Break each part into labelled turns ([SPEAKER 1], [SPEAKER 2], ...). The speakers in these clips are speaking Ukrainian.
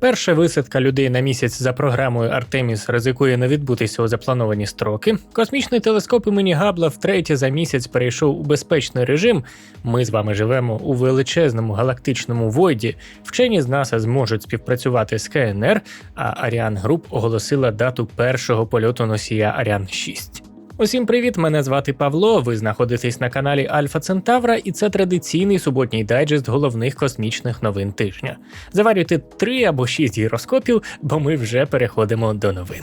[SPEAKER 1] Перша висадка людей на місяць за програмою Артеміс ризикує не відбутися у заплановані строки. Космічний телескоп імені Габла втретє за місяць перейшов у безпечний режим. Ми з вами живемо у величезному галактичному войді. Вчені з НАСА зможуть співпрацювати з КНР, а Аріан Груп оголосила дату першого польоту носія Аріан 6. Усім привіт! Мене звати Павло. Ви знаходитесь на каналі Альфа Центавра, і це традиційний суботній дайджест головних космічних новин тижня. Заварюйте три або шість гіроскопів, бо ми вже переходимо до новин.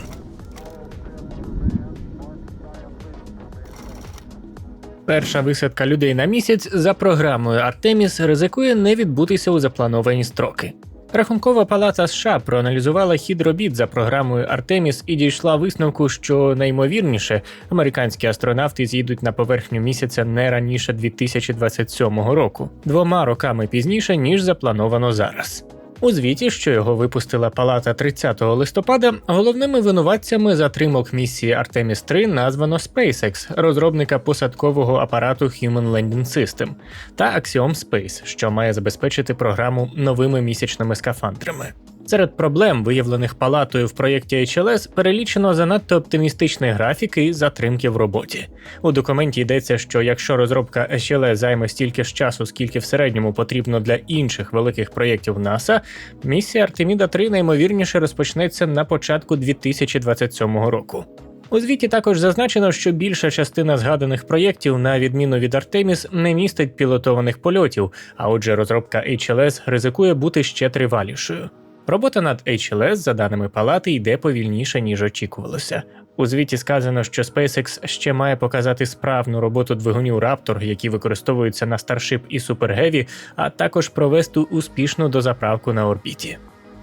[SPEAKER 1] Перша висадка людей на місяць за програмою Артеміс ризикує не відбутися у заплановані строки. Рахункова палата США проаналізувала хід робіт за програмою Артеміс і дійшла висновку, що наймовірніше американські астронавти з'їдуть на поверхню місяця не раніше 2027 року, двома роками пізніше ніж заплановано зараз. У звіті, що його випустила палата 30 листопада, головними винуватцями затримок місії Artemis 3 названо SpaceX, розробника посадкового апарату Human Landing System, та Axiom Space, що має забезпечити програму новими місячними скафандрами. Серед проблем, виявлених палатою в проєкті HLS, перелічено занадто оптимістичний графік і затримки в роботі. У документі йдеться, що якщо розробка HLS займе стільки ж часу, скільки в середньому потрібно для інших великих проєктів НАСА, місія Артеміда 3 наймовірніше розпочнеться на початку 2027 року. У звіті також зазначено, що більша частина згаданих проєктів, на відміну від Артеміс, не містить пілотованих польотів, а отже, розробка HLS ризикує бути ще тривалішою. Робота над HLS, за даними палати, йде повільніше, ніж очікувалося. У звіті сказано, що SpaceX ще має показати справну роботу двигунів Raptor, які використовуються на Starship і Super Heavy, а також провести успішну дозаправку на орбіті.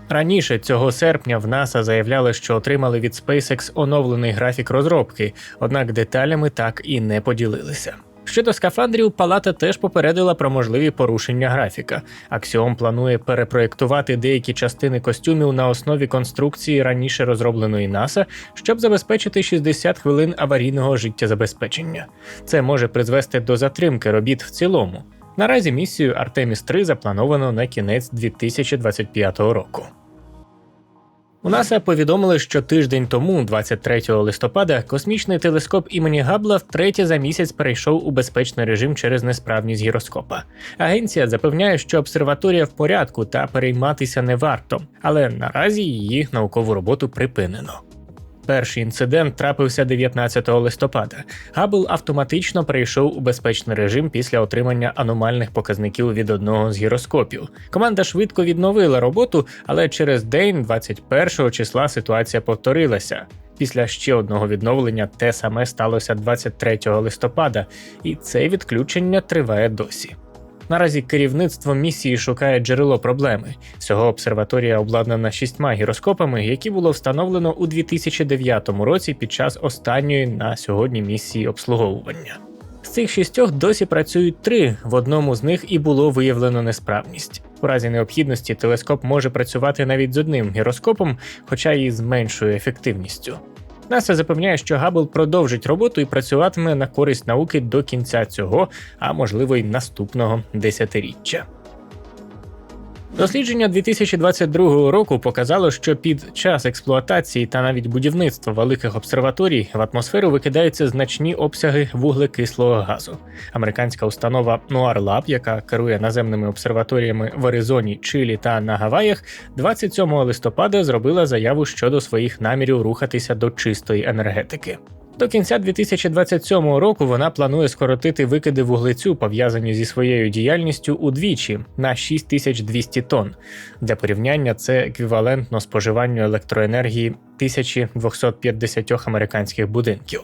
[SPEAKER 1] Раніше цього серпня в НАСА заявляли, що отримали від SpaceX оновлений графік розробки, однак деталями так і не поділилися. Щодо скафандрів, палата теж попередила про можливі порушення графіка. Аксіом планує перепроєктувати деякі частини костюмів на основі конструкції раніше розробленої НАСА, щоб забезпечити 60 хвилин аварійного життєзабезпечення. Це може призвести до затримки робіт в цілому. Наразі місію Artemis 3 заплановано на кінець 2025 року. У НАСА повідомили, що тиждень тому, 23 листопада, космічний телескоп імені Габла втретє за місяць перейшов у безпечний режим через несправність гіроскопа. Агенція запевняє, що обсерваторія в порядку та перейматися не варто, але наразі її наукову роботу припинено. Перший інцидент трапився 19 листопада. Габл автоматично перейшов у безпечний режим після отримання аномальних показників від одного з гіроскопів. Команда швидко відновила роботу, але через день, 21 числа, ситуація повторилася. Після ще одного відновлення те саме сталося 23 листопада, і це відключення триває досі. Наразі керівництво місії шукає джерело проблеми. Цього обсерваторія обладнана шістьма гіроскопами, які було встановлено у 2009 році під час останньої на сьогодні місії обслуговування. З цих шістьох досі працюють три. В одному з них і було виявлено несправність. У разі необхідності телескоп може працювати навіть з одним гіроскопом, хоча і з меншою ефективністю. НАСА запевняє, що Габл продовжить роботу і працюватиме на користь науки до кінця цього, а можливо й наступного десятиріччя. Дослідження 2022 року показало, що під час експлуатації та навіть будівництва великих обсерваторій в атмосферу викидаються значні обсяги вуглекислого газу. Американська установа Noir Lab, яка керує наземними обсерваторіями в Аризоні, Чилі та на Гаваях, 27 листопада зробила заяву щодо своїх намірів рухатися до чистої енергетики. До кінця 2027 року вона планує скоротити викиди вуглецю, пов'язані зі своєю діяльністю удвічі на 6200 тонн. Для порівняння це еквівалентно споживанню електроенергії 1250 американських будинків.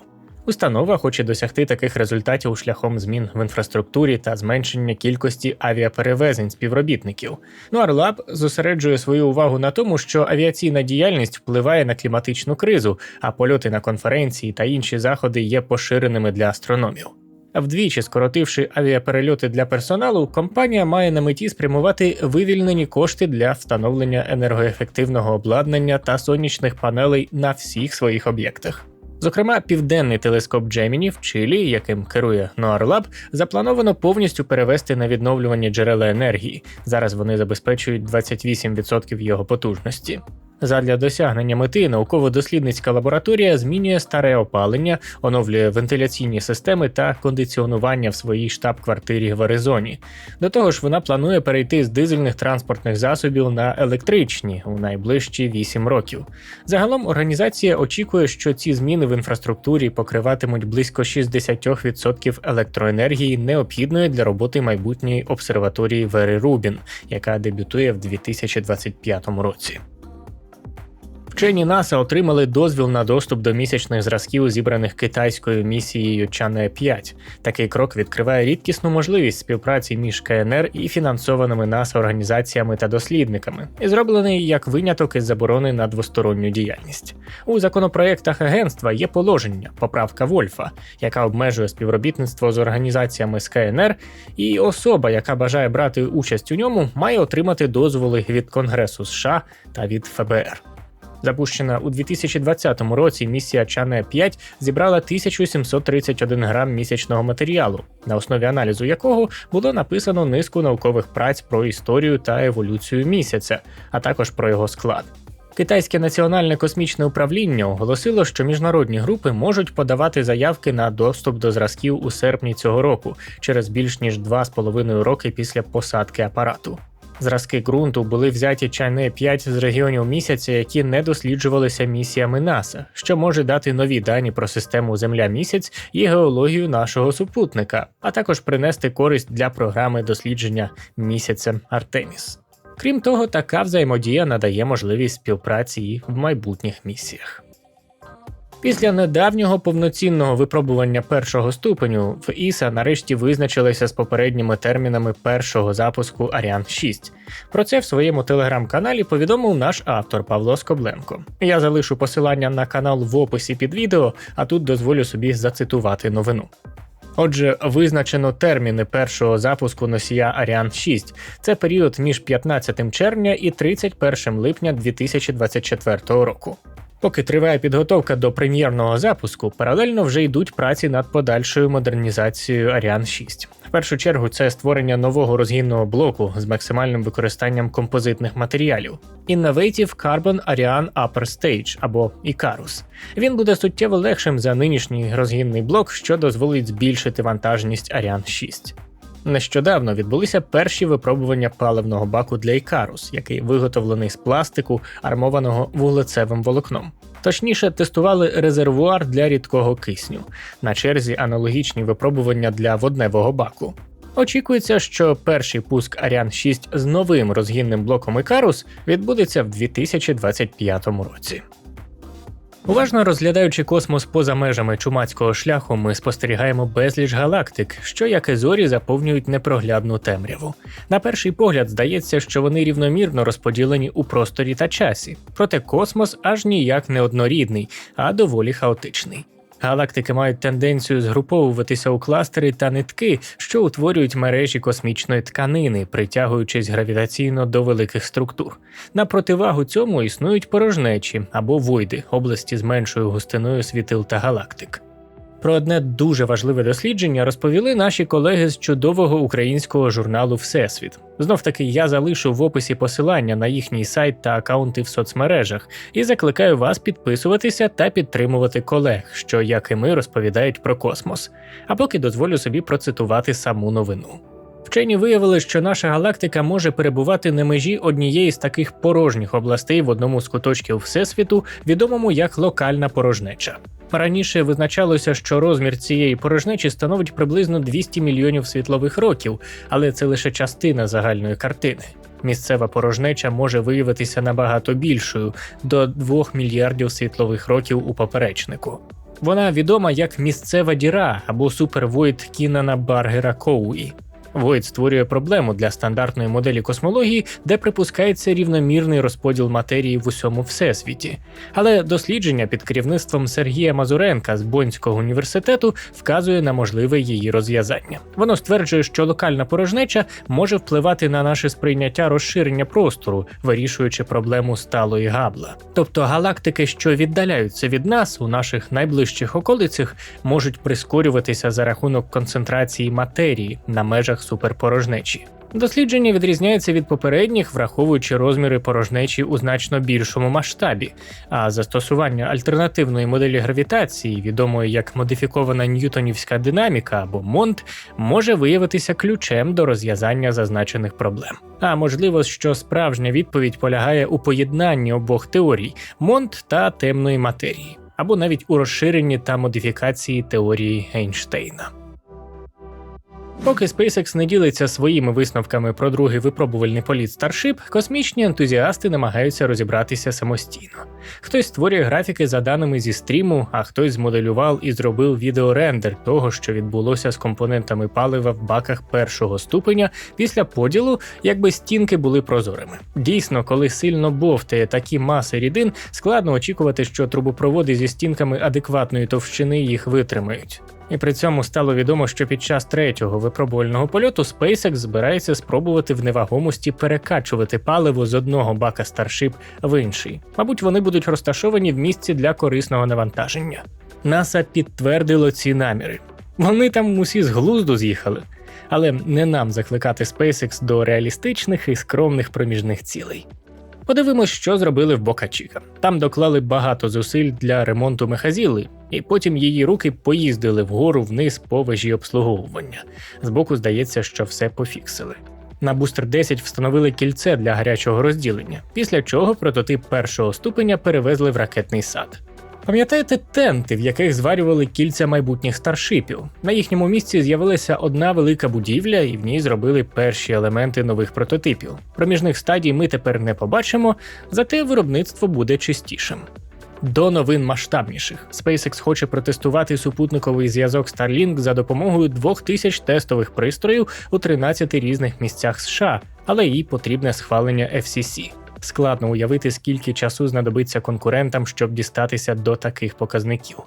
[SPEAKER 1] Установа хоче досягти таких результатів шляхом змін в інфраструктурі та зменшення кількості авіаперевезень співробітників. Нуарлаб зосереджує свою увагу на тому, що авіаційна діяльність впливає на кліматичну кризу, а польоти на конференції та інші заходи є поширеними для астрономів. Вдвічі скоротивши авіаперельоти для персоналу, компанія має на меті спрямувати вивільнені кошти для встановлення енергоефективного обладнання та сонячних панелей на всіх своїх об'єктах. Зокрема, південний телескоп Джеміні в Чилі, яким керує Ноарлаб, заплановано повністю перевести на відновлювані джерела енергії. Зараз вони забезпечують 28% його потужності. Задля досягнення мети науково-дослідницька лабораторія змінює старе опалення, оновлює вентиляційні системи та кондиціонування в своїй штаб-квартирі в Аризоні. До того ж, вона планує перейти з дизельних транспортних засобів на електричні у найближчі 8 років. Загалом організація очікує, що ці зміни в інфраструктурі покриватимуть близько 60% електроенергії, необхідної для роботи майбутньої обсерваторії Вери Рубін, яка дебютує в 2025 році. Вчені НАСА отримали дозвіл на доступ до місячних зразків, зібраних китайською місією Чане 5 Такий крок відкриває рідкісну можливість співпраці між КНР і фінансованими НАСА організаціями та дослідниками, і зроблений як виняток із заборони на двосторонню діяльність. У законопроєктах агентства є положення, поправка Вольфа, яка обмежує співробітництво з організаціями з КНР, і особа, яка бажає брати участь у ньому, має отримати дозволи від Конгресу США та від ФБР. Запущена у 2020 році місія Чане 5 зібрала 1731 грам місячного матеріалу, на основі аналізу якого було написано низку наукових праць про історію та еволюцію місяця, а також про його склад. Китайське національне космічне управління оголосило, що міжнародні групи можуть подавати заявки на доступ до зразків у серпні цього року через більш ніж 2,5 роки після посадки апарату. Зразки ґрунту були взяті чайне 5 з регіонів місяця, які не досліджувалися місіями НАСА, що може дати нові дані про систему Земля місяць і геологію нашого супутника, а також принести користь для програми дослідження місяця Артеміс. Крім того, така взаємодія надає можливість співпраці і в майбутніх місіях. Після недавнього повноцінного випробування першого ступеню в ІСА нарешті визначилися з попередніми термінами першого запуску Ariane 6. Про це в своєму телеграм-каналі повідомив наш автор Павло Скобленко. Я залишу посилання на канал в описі під відео, а тут дозволю собі зацитувати новину. Отже, визначено терміни першого запуску носія Ariane 6. Це період між 15 червня і 31 липня 2024 року. Поки триває підготовка до прем'єрного запуску, паралельно вже йдуть праці над подальшою модернізацією Ariane 6. В першу чергу це створення нового розгінного блоку з максимальним використанням композитних матеріалів Innovative Carbon Ariane Upper Stage або Icarus. Він буде суттєво легшим за нинішній розгінний блок, що дозволить збільшити вантажність Ariane 6. Нещодавно відбулися перші випробування паливного баку для Ікарус, який виготовлений з пластику, армованого вуглецевим волокном. Точніше, тестували резервуар для рідкого кисню. На черзі аналогічні випробування для водневого баку. Очікується, що перший пуск Ariane 6 з новим розгінним блоком Ікарус відбудеться в 2025 році. Уважно розглядаючи космос поза межами чумацького шляху, ми спостерігаємо безліч галактик, що, як і зорі, заповнюють непроглядну темряву. На перший погляд здається, що вони рівномірно розподілені у просторі та часі, проте космос аж ніяк не однорідний, а доволі хаотичний. Галактики мають тенденцію згруповуватися у кластери та нитки, що утворюють мережі космічної тканини, притягуючись гравітаційно до великих структур. На противагу цьому існують порожнечі або войди, області з меншою густиною світил та галактик. Про одне дуже важливе дослідження розповіли наші колеги з чудового українського журналу Всесвіт. Знов таки я залишу в описі посилання на їхній сайт та акаунти в соцмережах і закликаю вас підписуватися та підтримувати колег, що, як і ми, розповідають про космос. А поки дозволю собі процитувати саму новину. Вчені виявили, що наша галактика може перебувати на межі однієї з таких порожніх областей в одному з куточків Всесвіту, відомому як локальна порожнеча. Раніше визначалося, що розмір цієї порожнечі становить приблизно 200 мільйонів світлових років, але це лише частина загальної картини. Місцева порожнеча може виявитися набагато більшою до 2 мільярдів світлових років у поперечнику. Вона відома як місцева діра або супервойд Кінана Баргера Коуї. Void створює проблему для стандартної моделі космології, де припускається рівномірний розподіл матерії в усьому всесвіті. Але дослідження під керівництвом Сергія Мазуренка з Бонського університету вказує на можливе її розв'язання. Воно стверджує, що локальна порожнеча може впливати на наше сприйняття розширення простору, вирішуючи проблему сталої габла. Тобто галактики, що віддаляються від нас у наших найближчих околицях, можуть прискорюватися за рахунок концентрації матерії на межах суперпорожнечі. Дослідження відрізняється від попередніх, враховуючи розміри порожнечі у значно більшому масштабі, а застосування альтернативної моделі гравітації, відомої як модифікована ньютонівська динаміка або МОНТ, може виявитися ключем до розв'язання зазначених проблем. А можливо, що справжня відповідь полягає у поєднанні обох теорій МОНТ та темної матерії, або навіть у розширенні та модифікації теорії Ейнштейна. Поки SpaceX не ділиться своїми висновками про другий випробувальний політ Starship, космічні ентузіасти намагаються розібратися самостійно. Хтось створює графіки за даними зі стріму, а хтось змоделював і зробив відеорендер того, що відбулося з компонентами палива в баках першого ступеня після поділу, якби стінки були прозорими. Дійсно, коли сильно бовтає такі маси рідин, складно очікувати, що трубопроводи зі стінками адекватної товщини їх витримають. І при цьому стало відомо, що під час третього випробувального польоту SpaceX збирається спробувати в невагомості перекачувати паливо з одного бака Starship в інший. Мабуть, вони будуть розташовані в місці для корисного навантаження. НАСА підтвердило ці наміри. Вони там усі з глузду з'їхали. Але не нам закликати SpaceX до реалістичних і скромних проміжних цілей. Подивимось, що зробили в Бокачіка. Там доклали багато зусиль для ремонту мехазіли, і потім її руки поїздили вгору вниз по вежі обслуговування. Збоку здається, що все пофіксили. На бустер 10 встановили кільце для гарячого розділення, після чого прототип першого ступеня перевезли в ракетний сад. Пам'ятаєте тенти, в яких зварювали кільця майбутніх старшипів? На їхньому місці з'явилася одна велика будівля, і в ній зробили перші елементи нових прототипів. Проміжних стадій ми тепер не побачимо, зате виробництво буде чистішим. До новин масштабніших SpaceX хоче протестувати супутниковий зв'язок Starlink за допомогою 2000 тестових пристроїв у 13 різних місцях США, але їй потрібне схвалення FCC. Складно уявити, скільки часу знадобиться конкурентам, щоб дістатися до таких показників.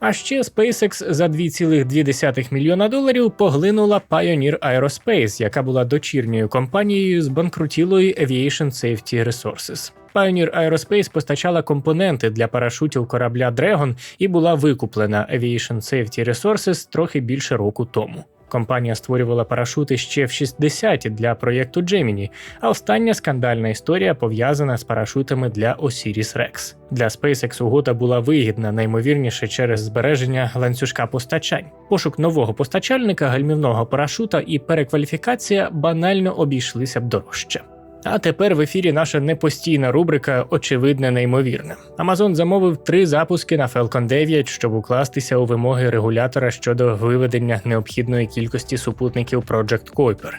[SPEAKER 1] А ще SpaceX за 2,2 мільйона доларів поглинула Pioneer Aerospace, яка була дочірньою компанією з банкрутілої Aviation Safety Resources. Pioneer Aerospace постачала компоненти для парашутів корабля Dragon і була викуплена Aviation Safety Resources трохи більше року тому. Компанія створювала парашути ще в 60-ті для проєкту Gemini, а остання скандальна історія пов'язана з парашутами для Osiris Rex. Для SpaceX угода була вигідна, наймовірніше через збереження ланцюжка постачань. Пошук нового постачальника гальмівного парашута і перекваліфікація банально обійшлися б дорожче. А тепер в ефірі наша непостійна рубрика Очевидне неймовірне. Amazon замовив три запуски на Falcon 9, щоб укластися у вимоги регулятора щодо виведення необхідної кількості супутників Project Kuiper.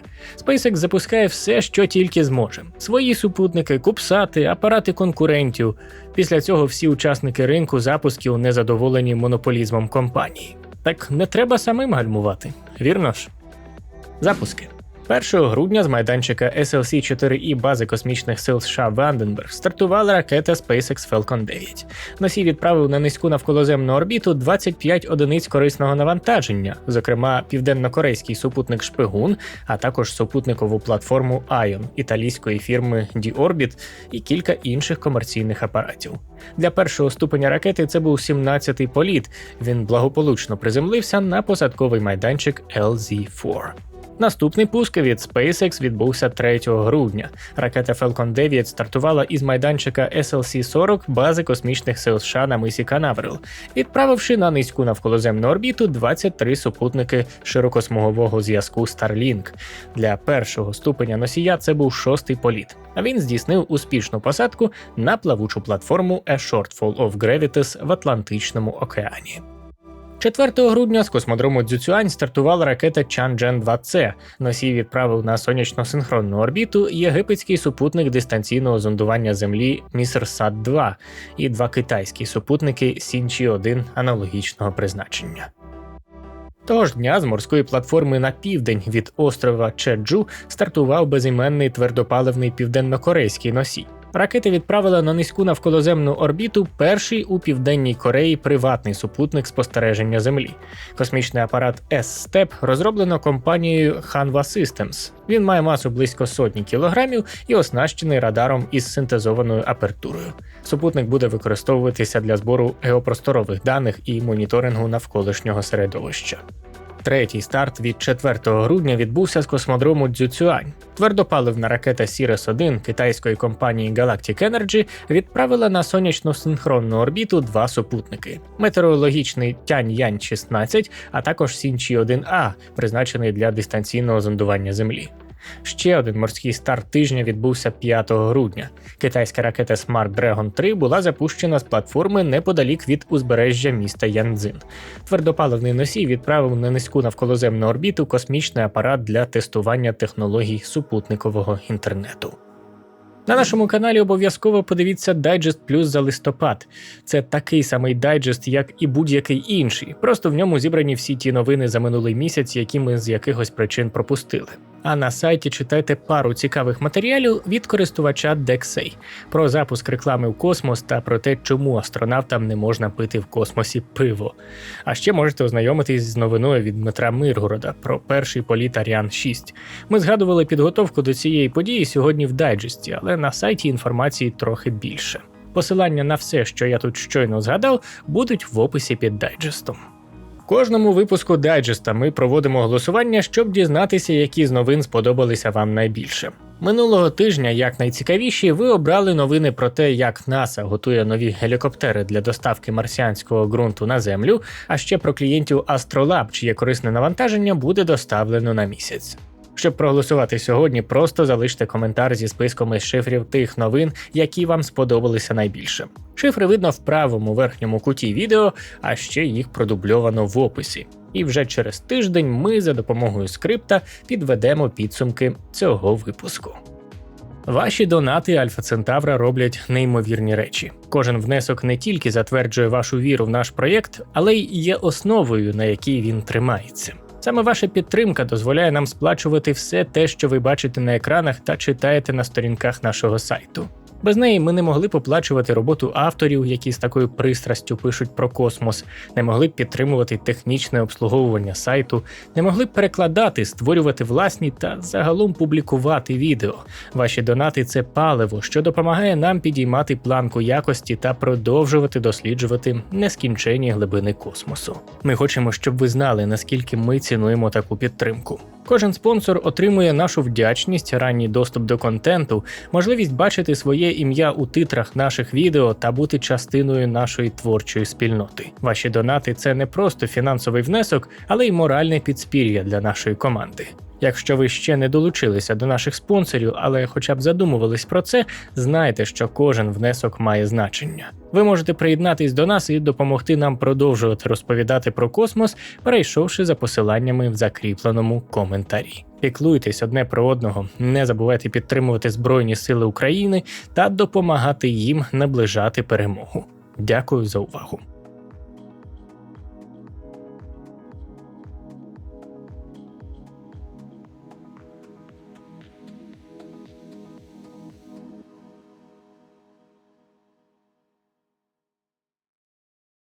[SPEAKER 1] SpaceX запускає все, що тільки зможе: свої супутники, купсати, апарати конкурентів. Після цього всі учасники ринку запусків незадоволені монополізмом компанії. Так не треба самим гальмувати, вірно ж? Запуски. 1 грудня з майданчика SLC-4E бази космічних сил США Ванденберг стартувала ракета SpaceX Falcon 9. Носій відправив на низьку навколоземну орбіту 25 одиниць корисного навантаження, зокрема південно-корейський супутник Шпигун, а також супутникову платформу Ion італійської фірми D-Orbit і кілька інших комерційних апаратів. Для першого ступеня ракети це був 17-й політ. Він благополучно приземлився на посадковий майданчик LZ-4. Наступний пуск від SpaceX відбувся 3 грудня. Ракета Falcon 9 стартувала із майданчика SLC-40 бази космічних сил США на мисі Канаверал, відправивши на низьку навколоземну орбіту 23 супутники широкосмугового зв'язку Starlink. Для першого ступеня носія це був шостий політ. А він здійснив успішну посадку на плавучу платформу A Shortfall of Gravitas в Атлантичному океані. 4 грудня з космодрому Дзюцюань стартувала ракета Чанджен 2 c Носій відправив на сонячно-синхронну орбіту єгипетський супутник дистанційного зондування Землі Місерсат 2 і два китайські супутники Сінчі 1 аналогічного призначення. Того ж дня з морської платформи на південь від острова Чеджу стартував безіменний твердопаливний південнокорейський носій. Ракети відправили на низьку навколоземну орбіту перший у південній Кореї приватний супутник спостереження Землі. Космічний апарат S-STEP розроблено компанією Hanwha Systems. Він має масу близько сотні кілограмів і оснащений радаром із синтезованою апертурою. Супутник буде використовуватися для збору геопросторових даних і моніторингу навколишнього середовища. Третій старт від 4 грудня відбувся з космодрому Дзюцюань. Твердопаливна ракета Сірес 1 китайської компанії Galactic Energy відправила на сонячну синхронну орбіту два супутники: метеорологічний Тянь-Янь 16, а також Сінчі 1А, призначений для дистанційного зондування Землі. Ще один морський старт тижня відбувся 5 грудня. Китайська ракета Smart Dragon 3 була запущена з платформи неподалік від узбережжя міста Янцзин. Твердопаливний носій відправив на низьку навколоземну орбіту космічний апарат для тестування технологій супутникового інтернету. На нашому каналі обов'язково подивіться Дайджест Плюс за листопад. Це такий самий дайджест, як і будь-який інший. Просто в ньому зібрані всі ті новини за минулий місяць, які ми з якихось причин пропустили. А на сайті читайте пару цікавих матеріалів від користувача Dexey про запуск реклами в космос та про те, чому астронавтам не можна пити в космосі пиво. А ще можете ознайомитись з новиною від Дмитра Миргорода про перший політ Аріан 6. Ми згадували підготовку до цієї події сьогодні в дайджесті, але на сайті інформації трохи більше. Посилання на все, що я тут щойно згадав, будуть в описі під дайджестом. Кожному випуску дайджеста ми проводимо голосування, щоб дізнатися, які з новин сподобалися вам найбільше. Минулого тижня, як найцікавіші, ви обрали новини про те, як НАСА готує нові гелікоптери для доставки марсіанського ґрунту на землю, а ще про клієнтів Astrolab, чиє корисне навантаження буде доставлено на місяць. Щоб проголосувати сьогодні, просто залиште коментар зі списком із шифрів тих новин, які вам сподобалися найбільше. Шифри видно в правому верхньому куті відео, а ще їх продубльовано в описі. І вже через тиждень ми за допомогою скрипта підведемо підсумки цього випуску. Ваші донати Альфа Центавра роблять неймовірні речі. Кожен внесок не тільки затверджує вашу віру в наш проєкт, але й є основою, на якій він тримається. Саме ваша підтримка дозволяє нам сплачувати все те, що ви бачите на екранах та читаєте на сторінках нашого сайту. Без неї ми не могли б оплачувати роботу авторів, які з такою пристрастю пишуть про космос, не могли б підтримувати технічне обслуговування сайту, не могли б перекладати, створювати власні та загалом публікувати відео. Ваші донати це паливо, що допомагає нам підіймати планку якості та продовжувати досліджувати нескінченні глибини космосу. Ми хочемо, щоб ви знали, наскільки ми цінуємо таку підтримку. Кожен спонсор отримує нашу вдячність, ранній доступ до контенту, можливість бачити своє ім'я у титрах наших відео та бути частиною нашої творчої спільноти. Ваші донати це не просто фінансовий внесок, але й моральне підспір'я для нашої команди. Якщо ви ще не долучилися до наших спонсорів, але хоча б задумувались про це, знайте, що кожен внесок має значення. Ви можете приєднатись до нас і допомогти нам продовжувати розповідати про космос, перейшовши за посиланнями в закріпленому коментарі. Піклуйтесь одне про одного, не забувайте підтримувати Збройні Сили України та допомагати їм наближати перемогу. Дякую за увагу.